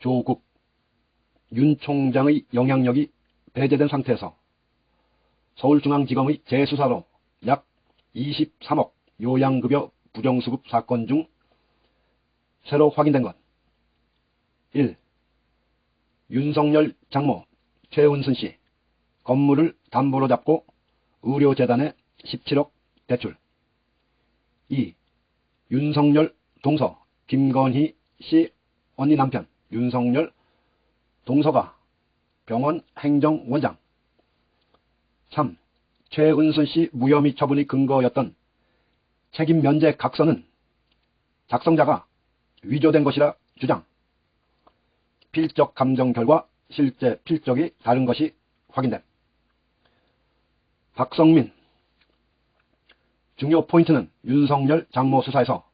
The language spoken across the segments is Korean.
조국 윤 총장의 영향력이 배제된 상태에서 서울중앙지검의 재수사로 약 23억 요양급여 부정수급 사건 중 새로 확인된 것 1. 윤석열 장모 최은순 씨 건물을 담보로 잡고 의료재단에 17억 대출 2. 윤석열 동서 김건희 씨 언니 남편 윤석열 동서가 병원 행정원장 3. 최은순 씨 무혐의 처분이 근거였던 책임 면제 각서는 작성자가 위조된 것이라 주장. 필적 감정 결과 실제 필적이 다른 것이 확인됨. 박성민 중요 포인트는 윤석열 장모 수사에서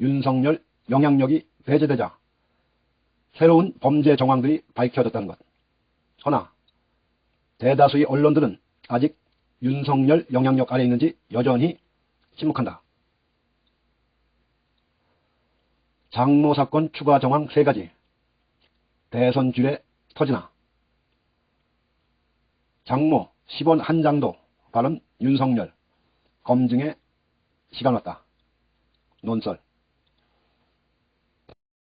윤석열 영향력이 배제되자 새로운 범죄 정황들이 밝혀졌다는 것. 허나 대다수의 언론들은 아직 윤석열 영향력 아래 있는지 여전히 침묵한다. 장모 사건 추가 정황 세 가지. 대선 주례 터지나. 장모 10원 한 장도 발언 윤석열. 검증에 시간 왔다. 논설.